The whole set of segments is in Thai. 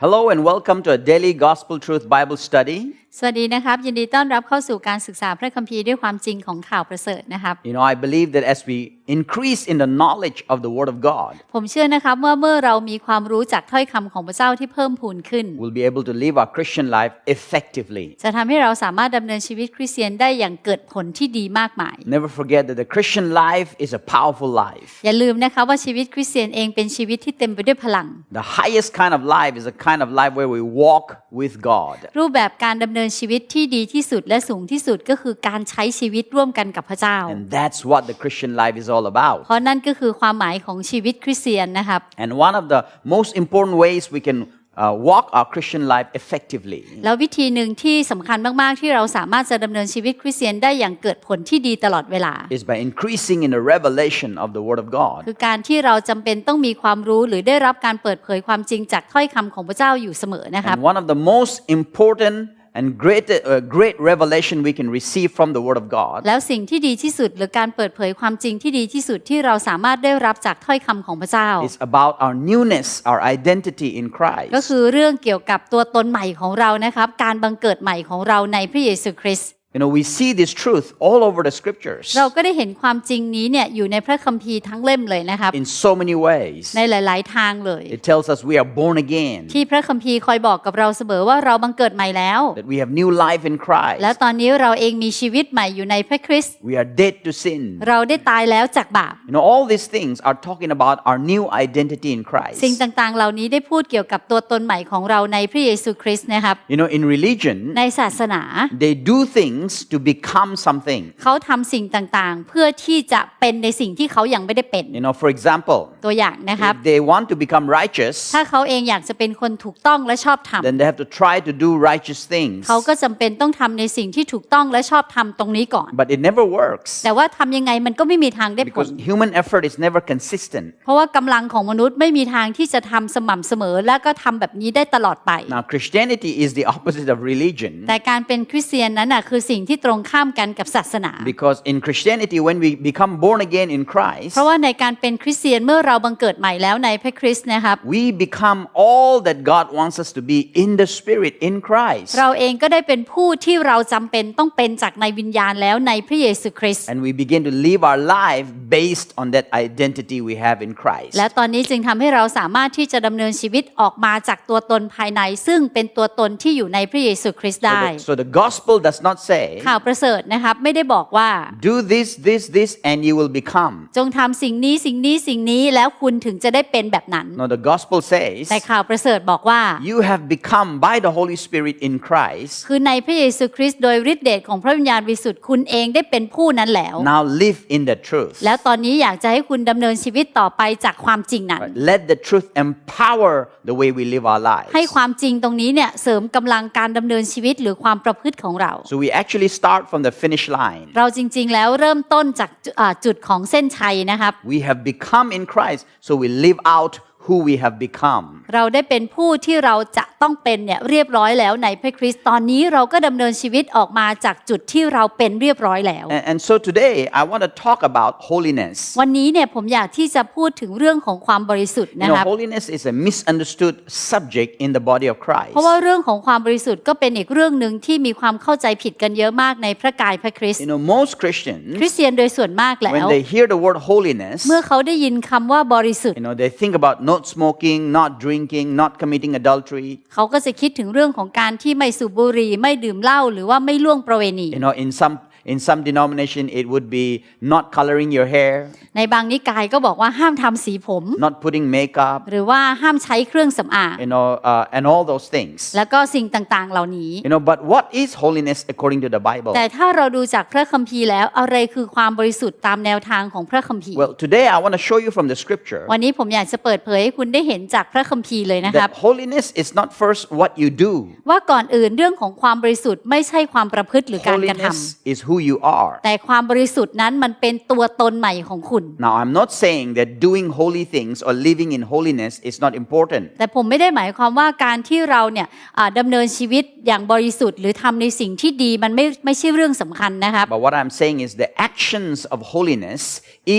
Hello and welcome to a daily Gospel Truth Bible study. สวัสดีนะครับ ยินดีต้อนรับเข้าสู่การศึกษาพระคัมภีร์ด้วยความจริงของข่าวประเสริฐนะครับ You know, I believe that as we increase in the knowledge of the Word of God, ผมเชื่อนะครับว่าเมื่อเรามีความรู้จากถ้อยคำของพระเจ้าที่เพิ่มพูนขึ้น we'll be able to live our Christian life effectively. จะทำให้เราสามารถดำเนินชีวิตคริสเตียนได้อย่างเกิดผลที่ดีมากมาย Never forget that the Christian life is a powerful life. อย่าลืมนะคะว่าชีวิตคริสเตียนเองเป็นชีวิตที่เต็มไปด้วยพลัง The highest kind of life is a kind of life where we walk with God. รูปแบบการดำเนินชีวิตที่ดีที่สุดและสูงที่สุดก็คือการใช้ชีวิตร่วมกันกับพระเจ้า And that's what the Christian life is all about. เพราะนั่นก็คือความหมายของชีวิตคริสเตียนนะครับ And one of the most important ways we can uh, walk our Christian life effectively แล้ววิธีหนึ่งที่สำคัญมาก ๆ ที่เราสามารถจะดำเนินชีวิตคริสเตียนได้อย่างเกิดผลที่ดีตลอดเวลา is by increasing in the revelation of the Word of God. คือการที่เราจำเป็นต้องมีความรู้หรือได้รับการเปิดเผยความจริงจากถ้อยคำของพระเจ้าอยู่เสมอนะครับ And one of the most important and great, uh, great revelation we can receive from the Word of God แล้วสิ่งที่ดีที่สุดหรือการเปิดเผยความจริงที่ดีที่สุดที่เราสามารถได้รับจากถ้อยคำของพระเจ้า is about our newness, our identity in ก็ Christ. คือเรื่องเกี่ยวกับตัวตนใหม่ของเรานะครับ การบังเกิดใหม่ของเราในพระเยซูคริสต์ You know, we see this truth all over the scriptures เราก็ได้เห็นความจริงนี้เนี่ยอยู่ในพระคัมภีร์ทั้งเล่มเลยนะครับ in so many ways. ในหลาย ๆ ทางเลย It tells us we are born again, ที่พระคัมภีร์คอยบอกกับเราเสมอว่าเราบังเกิดใหม่แล้ว that we have new life in Christ. แล้วตอนนี้เราเองมีชีวิตใหม่อยู่ในพระคริสต์ We are dead to sin. เราได้ตายแล้วจากบาป You know, all these things are talking about our new identity in Christ. สิ่งต่าง ๆ เหล่านี้ได้พูดเกี่ยวกับตัวตนใหม่ของเราในพระเยซูคริสต์นะครับ You know, in religion, ในศาสนา they do things to become something. เขาทำสิ่งต่างๆ เพื่อที่จะเป็นในสิ่งที่เขายังไม่ได้เป็น You know, for example, ตัวอย่างนะครับ if they want to become righteous, ถ้าเขาเองอยากจะเป็นคนถูกต้องและชอบธรรม then they have to try to do righteous things. เขาก็จำเป็นต้องทำในสิ่งที่ถูกต้องและชอบธรรมตรงนี้ก่อน But it never works แต่ว่าทำยังไงมันก็ไม่มีทางได้ผล because human effort is never consistent. เพราะว่ากำลังของมนุษย์ไม่มีทางที่จะทำสม่ำเสมอ และก็ทำแบบนี้ได้ตลอดไป Now, Christianity is the opposite of religion แต่การเป็นคริสเตียนนั้นน่ะคือสิ่งที่ตรงข้ามกันกับศาสนา because in Christianity, when we become born again in Christ, เพราะว่าในการเป็นคริสเตียนเมื่อเราบังเกิดใหม่แล้วในพระคริสต์นะครับ we become all that God wants us to be in the Spirit in Christ. เราเองก็ได้เป็นผู้ที่เราจำเป็นต้องเป็นจากในวิญญาณแล้วในพระเยซูคริสต์ And we begin to live our life based on that identity we have in Christ. และตอนนี้จึงทำให้เราสามารถที่จะดำเนินชีวิตออกมาจากตัวตนภายใน ซึ่งเป็นตัวตนที่อยู่ในพระเยซูคริสต์ So ได้ the, so the gospel does not say, ข่าวประเสริฐนะครับไม่ได้บอกว่า do this, this, this, and you will become. จงทำสิ่งนี้สิ่งนี้สิ่งนี้แล้วคุณถึงจะได้เป็นแบบนั้น No, the gospel says, แต่ข่าวประเสริฐบอกว่า you have become by the Holy Spirit in Christ. คือในพระเยซูคริสต์โดยฤทธิเดชของพระวิญญาณบริสุทธิ์คุณเองได้เป็นผู้นั้นแล้ว Now live in the truth. แล้วตอนนี้อยากจะให้คุณดำเนินชีวิตต่อไปจากความจริงนั้น Right? Let the truth empower the way we live our lives. ให้ความจริงตรงนี้เนี่ยเสริมกำลังการดำเนินชีวิตหรือความประพฤติของเรา So we actually start from the finish line. เราจริงๆแล้วเริ่มต้นจากจุอ่าจุดของเส้นชัยนะครับ We have become in Christ, so we live out who we have become. เราได้เป็นผู้ที่เราจะต้องเป็นเนี่ยเรียบร้อยแล้วในพระคริสต์ตอนนี้เราก็ดำเนินชีวิตออกมาจากจุดที่เราเป็นเรียบร้อยแล้ว And, and so today, I want to talk about holiness. วันนี้เนี่ยผมอยากที่จะพูดถึงเรื่องของความบริสุทธิ์ You นะ know, ครับ holiness is a misunderstood subject in the body of Christ. เพราะว่าเรื่องของความบริสุทธิ์ก็เป็นอีกเรื่องหนึ่งที่มีความเข้าใจผิดกันเยอะมากในพระกายพระคริสต์ You know, most Christians, คริสเตียนโดยส่วนมากแล้ว when they hear the word holiness, เมื่อเขาได้ยินคำว่าบริสุทธิ์ you know, they think about not smoking, not drinking, not committing adultery. เขาก็จะคิดถึงเรื่องของการที่ไม่สูบบุหรี่ไม่ดื่มเหล้าหรือว่าไม่ล่วงประเวณี You know, in some in some denomination, it would be not coloring your hair, ในบางนิกายก็บอกว่าห้ามทำสีผม not putting makeup, หรือว่าห้ามใช้เครื่องสำอาง you know, uh, and all those things. แล้วก็สิ่งต่างๆ เหล่านี้ You know, but what is holiness according to the Bible? แต่ถ้าเราดูจากพระคัมภีร์แล้วอะไรคือความบริสุทธิ์ตามแนวทางของพระคัมภีร์ Well, today I want to show you from the scripture วันนี้ผมอยากจะเปิดเผยให้คุณได้เห็นจากพระคัมภีร์เลยนะครับ that holiness is not first what you do. ว่าก่อนอื่นเรื่องของความบริสุทธิ์ไม่ใช่ความประพฤติหรือการกระทำ Holiness is who who you are. แต่ความบริสุทธิ์นั้นมันเป็นตัวตนใหม่ของคุณ Now, I'm not saying that doing holy things or living in holiness is not important. แต่ผมไม่ได้หมายความว่าการที่เราเนี่ยอ่าดำเนินชีวิตอย่างบริสุทธิ์ หรือทำในสิ่งที่ดีมันไม่ไม่ใช่เรื่องสำคัญนะครับ But what I'm saying is the actions of holiness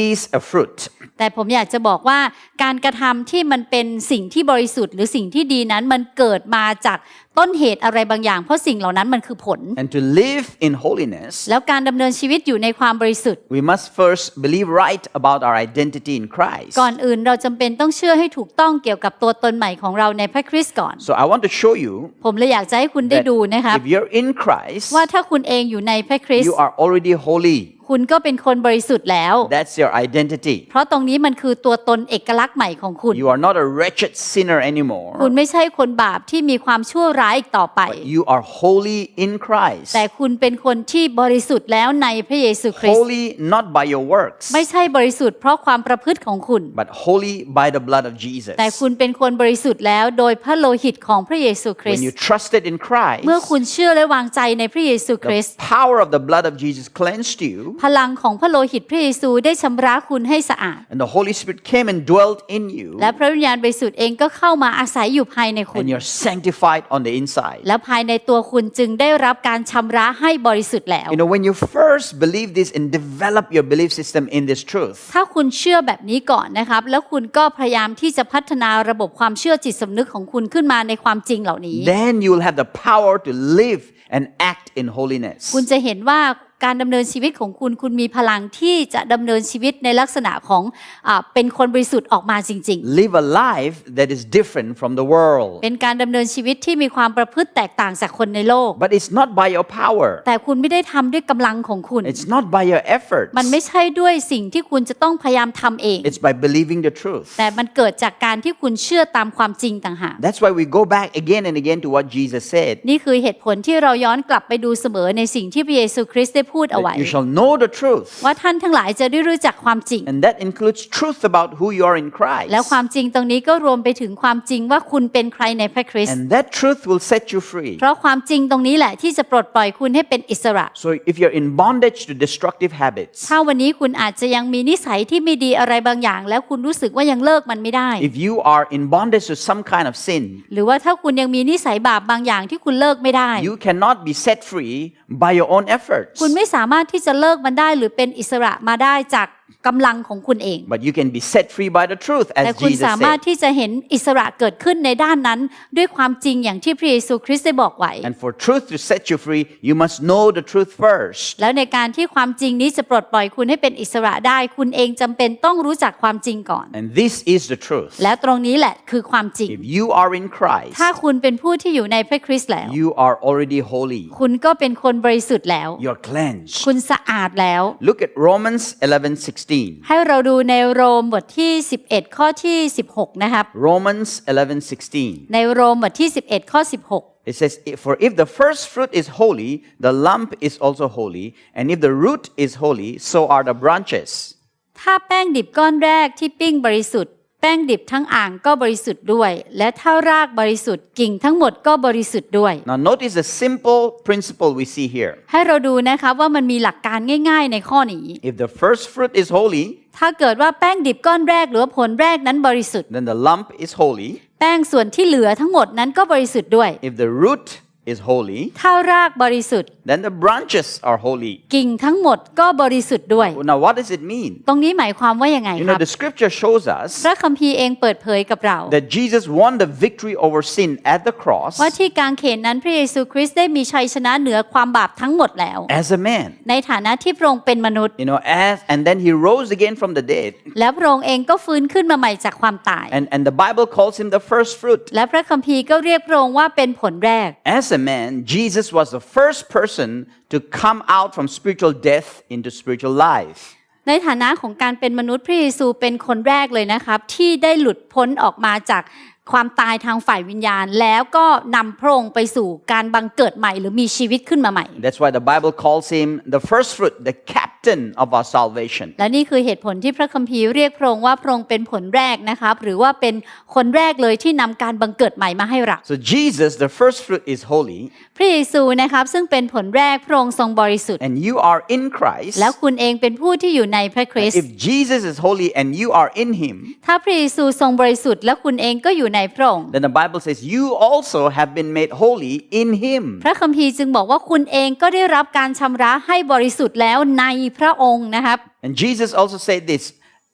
is a fruit. แต่ผมอยากจะบอกว่าการกระทำที่มันเป็นสิ่งที่บริสุทธิ์ หรือสิ่งที่ดีนั้นมันเกิดมาจากต้นเหตุอะไรบางอย่าง เพราะสิ่งเหล่านั้นมันคือผล And to live in holiness, แล้วการดำเนินชีวิตอยู่ในความบริสุทธิ์ we must first believe right about our identity in Christ. ก่อนอื่นเราจำเป็นต้องเชื่อให้ถูกต้องเกี่ยวกับตัวตนใหม่ของเราในพระคริสต์ก่อน So I want to show you ผมเลยอยากจะให้คุณได้ that ดูนะครับ if you're in Christ, ว่าถ้าคุณเองอยู่ในพระคริส you ต์ are already holy. คุณก็เป็นคนบริสุทธิ์แล้ว That's your identity. เพราะตรงนี้มันคือตัวตนเอกลักษณ์ใหม่ของคุณ You are not a wretched sinner คุณ anymore. ไม่ใช่คนบาปที่มีความชั่วร้ายอีกต่อไป You are holy in Christ. แต่คุณเป็นคนที่บริสุทธิ์แล้วในพระเยซูคริสต์ Holy not by your works, ไม่ใช่บริสุทธิ์เพราะความประพฤติของคุณ but holy by the blood of Jesus. แต่คุณเป็นคนบริสุทธิ์แล้วโดยพระโลหิตของพระเยซูคริส When ต์ you trusted in Christ, เมื่อคุณเชื่อและวางใจในพระเยซูคริส the ต์ power of the blood of Jesus cleansed you, พลังของพระโลหิตพระเยซูได้ชำระคุณให้สะอาด and the Holy Spirit came and dwelt in you, และพระวิญญาณบริสุทธิ์เองก็เข้ามาอาศัยอยู่ภายในคุณ and you're sanctified on the inside. และภายในตัวคุณจึงได้รับการชำระให้บริสุทธิ์แล้ว You know, when you first believe this and develop your belief system in this truth, ถ้าคุณเชื่อแบบนี้ก่อนนะครับ แล้วคุณก็พยายามที่จะพัฒนาระบบความเชื่อจิตสำนึกของคุณขึ้นมาในความจริงเหล่านี้ then you'll have the power to live and act in holiness. คุณจะเห็นว่า การดำเนินชีวิตของคุณ คุณมีพลังที่จะดำเนินชีวิตในลักษณะของอาเป็นคนบริสุทธิ์ออกมาจริง Live a life that is different from the world. ๆเป็นการดำเนินชีวิตที่มีความประพฤติแตกต่างจากคนในโลก But it's not by your power, แต่คุณไม่ได้ทำด้วยกำลังของคุณ it's not by your efforts, มันไม่ใช่ด้วยสิ่งที่คุณจะต้องพยายามทำเอง it's by believing the truth. แต่มันเกิดจากการที่คุณเชื่อตามความจริงต่างหาก That's why we go back again and again to what Jesus said. นี่คือเหตุผลที่เราย้อนกลับไปดูเสมอในสิ่งที่พระเยซูคริสต์ได้พูดเอาไว้ that You shall know the truth. ว่าท่านทั้งหลายจะได้รู้จักความจริง And that includes truth about who you are in Christ. แล้วความจริงตรงนี้ก็รวมไปถึงความจริงว่าคุณเป็นใครในพระคริสต์ And that truth will set you free. เพราะความจริงตรงนี้แหละที่จะปลดปล่อยคุณให้เป็นอิสระ So if you're in bondage to destructive habits, ถ้าวันนี้คุณอาจจะยังมีนิสัยที่ไม่ดีอะไรบางอย่าง แล้วคุณรู้สึกว่ายังเลิกมันไม่ได้ if you are in bondage to some kind of sin, หรือว่าถ้าคุณยังมีนิสัยบาปบางอย่างที่คุณเลิกไม่ได้ you cannot be set free by your own efforts. คุณไไม่สามารถที่จะเลิกมันได้หรือเป็นอิสระมาได้จาก กำลังของคุณเอง But you can be set free by the truth, แต่ as คุณ Jesus สามารถ said. ที่จะเห็นอิสระเกิดขึ้นในด้านนั้น ด้วยความจริงอย่างที่พระเยซูคริสต์ได้บอกไว้ And for truth to set you free, you must know the truth first. แล้วในการที่ความจริงนี้จะปลดปล่อยคุณให้เป็นอิสระได้ คุณเองจำเป็นต้องรู้จักความจริงก่อน And this is the truth. แล้วตรงนี้แหละคือความจริง If you are in Christ, ถ้าคุณเป็นผู้ที่อยู่ในพระคริสต์แล้ว you are already holy. คุณก็เป็นคนบริสุทธิ์แล้ว You're cleansed. คุณสะอาดแล้ว Look at Romans 11 16. ให้เราดูในโรมบทที่ 11 ข้อที่ 16 นะครับ Romans 11 16. ในโรมบทที่ 11 ข้อ 16 It says, For if the first fruit is holy, the lump is also holy. And if the root is holy, so are the branches. ถ้าแป้งดิบก้อนแรกที่ปิ้งบริสุทธิ์ แป้งดิบทั้งอ่างก็บริสุทธิ์ด้วย และถ้ารากบริสุทธิ์กิ่งทั้งหมดก็บริสุทธิ์ด้วย Now, notice the simple principle we see here. ให้เราดูนะคะว่ามันมีหลักการง่ายๆในข้อนี้ If the first fruit is holy, ถ้าเกิดว่าแป้งดิบก้อนแรกหรือว่าผลแรกนั้นบริสุทธิ์ then the lump is holy. แป้งส่วนที่เหลือทั้งหมดนั้นก็บริสุทธิ์ด้วย If the root is holy, ถ้ารากบริสุทธิ์ then the branches are holy. กิ่งทั้งหมดก็บริสุทธิ์ด้วย Now, what does it mean? ตรงนี้หมายความว่ายังไง You ครั know, บ the scripture shows us พระคัมภีร์เองเปิดเผยกับเรา that Jesus won the victory over sin at the cross ว่าที่กางเขนนั้นพระเยซูคริสต์ได้มีชัยชนะเหนือความบาปทั้งหมดแล้ว as a man. ในฐานะที่พระองค์เป็นมนุษย์ You know, as and then he rose again from the dead. แล้วพระองค์เองก็ฟื้นขึ้นมาใหม่จากความตาย And, and the Bible calls him the first fruit. และพระคัมภีร์ก็เรียกพระองค์ว่าเป็นผลแรก As a man, Jesus was the first person to come out from spiritual death into spiritual life. ในฐานะของการเป็นมนุษย์พระเยซูเป็นคนแรกเลยนะครับ ที่ได้หลุดพ้นออกมาจาก ความตายทางฝ่ายวิญญาณ แล้วก็นำพระองค์ไปสู่การบังเกิดใหม่หรือมีชีวิตขึ้นมาใหม่ That's why the Bible calls him the first fruit, the captain captain of our salvation. และนี่คือเหตุผลที่พระคัมภีร์เรียกพระองค์ว่าพระองค์เป็นผลแรกนะครับหรือว่าเป็นคนแรกเลยที่นำการบังเกิดใหม่มาให้เรา So Jesus, the first fruit, is holy, พระเยซูนะครับซึ่งเป็นผลแรกพระองค์ทรงบริสุทธิ์ and you are in Christ. แล้วคุณเองเป็นผู้ที่อยู่ในพระคริสต์ If Jesus is holy and you are in Him, ถ้าพระเยซูทรงบริสุทธิ์และคุณเองก็อยู่ในพระองค์ then the Bible says you also have been made holy in Him. พระคัมภีร์จึงบอกว่าคุณเองก็ได้รับการชำระให้บริสุทธิ์แล้วในพระองค์นะครับ And Jesus also said this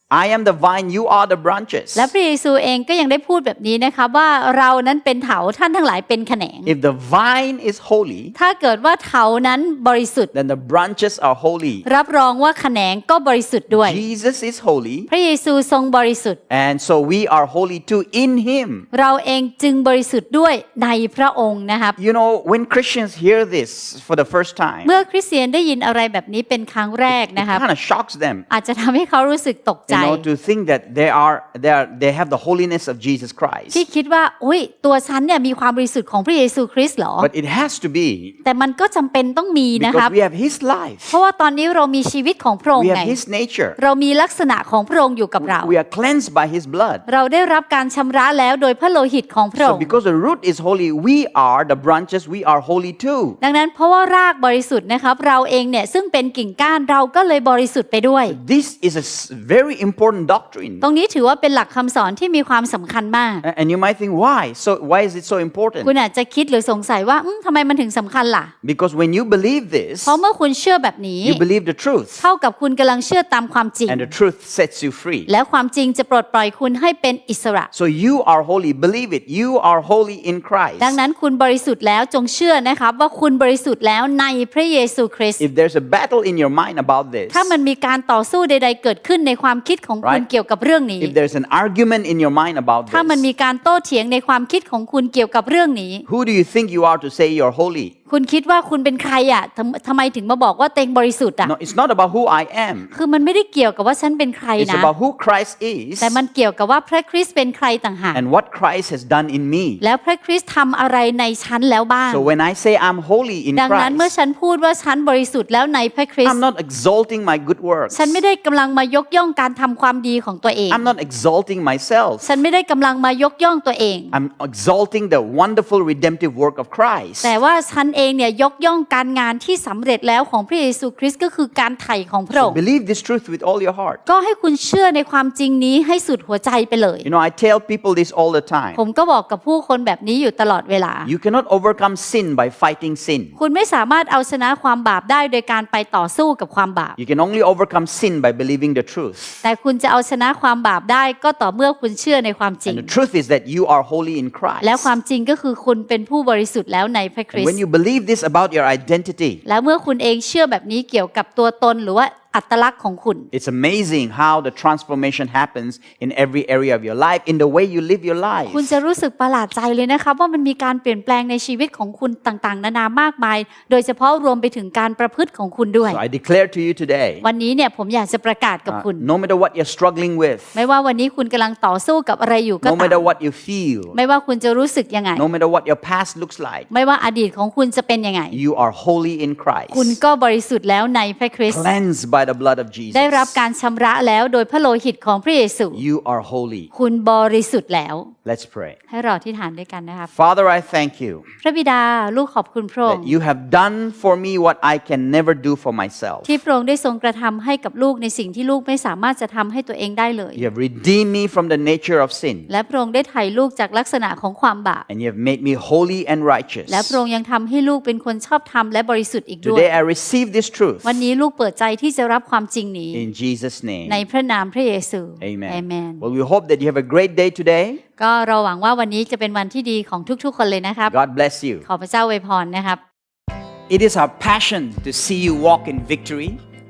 I am the vine, you are the branches. และพระเยซูเองก็ยังได้พูดแบบนี้นะครับว่าเรานั้นเป็นเถาท่านทั้งหลายเป็นแขนง If the vine is holy, ถ้าเกิดว่าเถานั้นบริสุทธิ์ then the branches are holy. รับรองว่าแขนงก็บริสุทธิ์ด้วย Jesus is holy, พระเยซูทรงบริสุทธิ์ and so we are holy too in Him. เราเองจึงบริสุทธิ์ด้วยในพระองค์นะครับ You know, when Christians hear this for the first time, เมื่อคริสเตียนได้ยินอะไรแบบนี้เป็นครั้งแรก it นะครับ kind of shocks them. อาจจะทำให้เขารู้สึกตกใจ You know, to think that they are they are they have the holiness of Jesus Christ. ที่คิดว่าอุ้ยตัวฉันเนี่ยมีความบริสุทธิ์ของพระเยซูคริสต์เหรอ But it has to be แต่มันก็จำเป็นต้องมีนะครับ because we have His life. เพราะว่าตอนนี้เรามีชีวิตของพระอง We ค์ have ไง His nature. เรามีลักษณะของพระองค์อยู่กับเรา We are cleansed by His blood. เราได้รับการชำระแล้วโดยพระโลหิตของพระอ So งค์ because the root is holy, we are the branches. We are holy too. ดังนั้นเพราะว่ารากบริสุทธิ์นะครับเราเองเนี่ยซึ่งเป็นกิ่งก้านเราก็เลยบริสุทธิ์ไปด้วย This is a s- very important doctrine. ตรงนี้ถือว่าเป็นหลักคำสอนที่มีความสำคัญมาก A- And you might think, why? So why is it so คุณ important? อาจจะคิดหรือสงสัยว่าอืมทำไมมันถึงสำคัญล่ะ Because when you believe this, เพราะเมื่อคุณเชื่อแบบนี้ you believe the truth, เท่ากับคุณกำลังเชื่อตามความจริง and the truth sets you free. แล้วความจริงจะปลดปล่อยคุณให้เป็นอิสระ So you are holy. Believe it. You are holy in Christ. ดังนั้นคุณบริสุทธิ์แล้วจงเชื่อนะครับว่าคุณบริสุทธิ์แล้วในพระเยซูคริสต์ If there's a battle in your mind about this, ถ้ามันมีการต่อสู้ใด ๆ เกิดขึ้นในความคิดของคุณ Right. เกี่ยวกับเรื่องนี้ if there's an argument in your mind about ถ้ามัน this, มีการโต้เถียงในความคิดของคุณเกี่ยวกับเรื่องนี้ who do you think you are to say you're holy? คุณคิดว่าคุณเป็นใครอะทำทำไมถึงมาบอกว่าเต็งบริสุทธิ์อะ No, it's not about who I am. คือมันไม่ได้เกี่ยวกับว่าฉันเป็นใคร It's นะ about who Christ is แต่มันเกี่ยวกับว่าพระคริสต์เป็นใครต่างหาก and what Christ has done in me. แล้วพระคริสต์ทำอะไรในฉันแล้วบ้าง So when I say I'm holy in ดังนั้นเมื่อ Christ, ฉันพูดว่าฉันบริสุทธิ์แล้วในพระคริส I'm ต์ not exalting my good works. ฉันไม่ได้กำลังมายกย่องการทำความดีของตัวเอง I'm not exalting myself. ฉันไม่ได้กำลังมายกย่องตัวเอง I'm exalting the wonderful redemptive work of Christ. แต่ว่าฉันเองเนี่ยยกย่องการงานที่สำเร็จแล้วของพระเยซูคริสต์ก็คือการไถ่ของพระองค์ Believe this truth with all your heart. ก็ให้คุณเชื่อในความจริงนี้ให้สุดหัวใจไปเลย You know, I tell people this all the time. ผมก็บอกกับผู้คนแบบนี้อยู่ตลอดเวลา You cannot overcome sin by fighting sin. คุณไม่สามารถเอาชนะความบาปได้โดยการไปต่อสู้กับความบาป You can only overcome sin by believing the truth. แต่คุณจะเอาชนะความบาปได้ก็ต่อเมื่อคุณเชื่อในความจริง And the truth is that you are holy in แล้ว Christ. ความจริงก็คือคุณเป็นผู้บริสุทธิ์แล้วในพระคริ And ส when ต์ you believe believe this about your identity, แล้วเมื่อคุณเองเชื่อแบบนี้เกี่ยวกับตัวตนหรือว่า อัตลักษณ์ของคุณ it's amazing how the transformation happens in every area of your life, in the way you live your life. คุณจะรู้สึกประหลาดใจเลยนะครับว่ามันมีการเปลี่ยนแปลงในชีวิตของคุณต่างๆ นานามากมาย โดยเฉพาะรวมไปถึงการประพฤติของคุณด้วย So I declare to you today, วันนี้เนี่ยผมอยากจะประกาศกับ uh, คุณ no matter what you're struggling with, ไม่ว่าวันนี้คุณกำลังต่อสู้กับอะไรอยู่ก็ no ตาม matter what you feel, ไม่ว่าคุณจะรู้สึกยังไง no matter what your past looks like, ไม่ว่าอดีตของคุณจะเป็นยังไง you are holy in คุณ Christ, ก็บริสุทธิ์แล้วในพระคริสต์ cleansed by the blood of ได้รับ Jesus. การชำระแล้วโดยพระโลหิตของพระเยซู You are holy. คุณบริสุทธิ์แล้ว Let's pray. ให้เราที่ฐานด้วยกันนะครับ Father, I thank you พระบิดาลูกขอบคุณพระองค์ that you have done for me what I can never do for myself. ที่พระองค์ได้ทรงกระทำให้กับลูกในสิ่งที่ลูกไม่สามารถจะทำให้ตัวเองได้เลย You have redeemed me from the nature of sin, และพระองค์ได้ไถ่ลูกจากลักษณะของความบาป and you have made me holy and righteous. และพระองค์ยังทำให้ลูกเป็นคนชอบธรรมและบริสุทธิ์อีกด้วย Today I receive this truth วันนี้ลูกเปิดใจที่จะรับความจริงนี้ in Jesus' name. ในพระนามพระเยซู Amen. Amen Well, we hope that you have a great day today. ก็เราหวังว่าวันนี้จะเป็นวันที่ดีของทุกๆ คนเลยนะครับ God bless you. ขอพระเจ้าอวยพรนะครับ It is our passion to see you walk in victory.